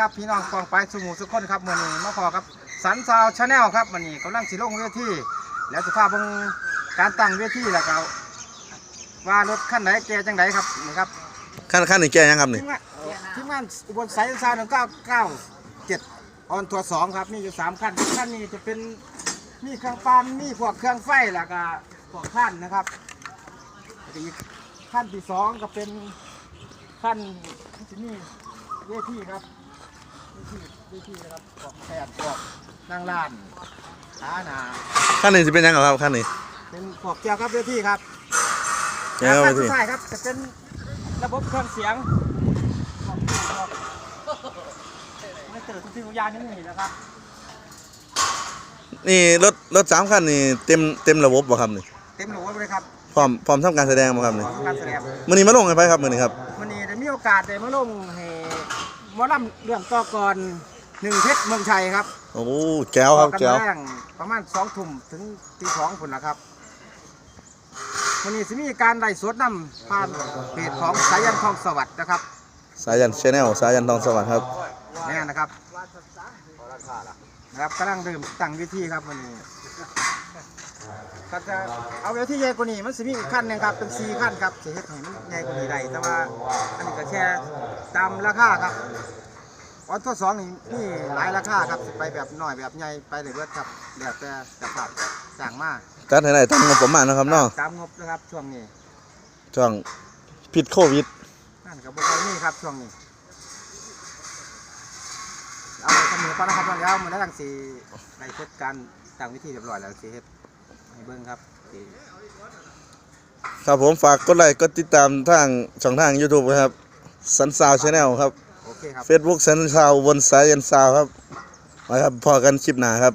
ครับพี่น้องกองไปสมุสุขคนครับมื้อนี้มาขอครับสันซาวชาแนลครับมื้อนี้กำลังสิลงเวทีแล้วจะพาเบิ่งการตั้งเวทีแล้วก็ว่ารถคันไหนแกจังไดครับนี่ครับขั้นขั้นนี่แก้ยังครับทีนี่มงานทีมงานอุบลสายซาวหนึ่งเก้าเก้าเจ็ดออนทัวร์สองครับมีอยู่สามคันคันนี้จะเป็นมีเครื่องปั๊มมีพวกเครื่องไฟแล้วก็พวกขั้นนะครับอีกขั้นที่สองก็เป็นขั้นที่นี่เวทีครับเว ทีเวทีนะครับพวกแผนพวกนั่งลานขาหนาขั้นนี้จะเป็นยังไงครับขั้นนี้เป็นพวกเกี่ยวกับเวทีครับแก้วไปขั้นสิสุดท้ายครับจะเป็นระบบเครื่องเสียงของของไม่เจอทุกสิ่งทุกอย่างนี่นี่นะครับนี่รถรถสามขั้นนี่เต็มเต็มระบบบ่ครับนี่เต็มหนูเลยครับพร้อมพร้อมทำการแสดงบ่ครับนี่ของการแสดงมื้อนี้มาลงให้ไปครับมื้อนี้ครับวันนี้ได้มีโอกาสได้มาลงให้ หมอลำเรื่องต่อกรหนึ่งเพชรเมืองชัยครับโอ้แก้วครับต่อแก้กัวนแรงประมาณสองทุ่มถึงตีสองคนละครับวันนี้จะมีการไล่สดนำผ่านเพจของสายันทองสวัสดิ์นะครับสายันชาแนลสายันทองสวัสดิ์ครับนี่นะครับนะครับกำลังดื่มตั้งวิธีครับวันนี้ก็จะเอาเวทีใหญ่กว่านี้มันสิมีอีกขั้นหนึงครับเป็นสี่ขั้นครับจะเฮ็ดให้มันใหญ่กว่านี้ได้แต่ว่าอันนี้ก็แค่ ตามราคาครับออนทดสองนี่มีหลายราคาครับสิไปแบบน้อยแบบใหญ่ไปเลยเบิดครับแล้วแต่สภาพจ้างมาจัดให้ได้ตามงบประมาณนะครับเนาะตามงบนะครับช่วงนี้ช่วงผิดโควิดนั่นกับบุคคลนี่ครับช่วงนี้เอาไปเสมอก่อนนะครับแล้วมันได้ทางสีในเทศการต่างวิธีเรียบร้อยแล้วสีเฮ็ดให้เบิ้งครับสิครับผมฝากกดไลค์กดติดตามทางช่องทาง YouTube นะครับ สันซาวชาแนลครับโอเคครับ Facebook สันซาวบนสายันซาวครับไว้ครับพอกันคลิปหน้าครับ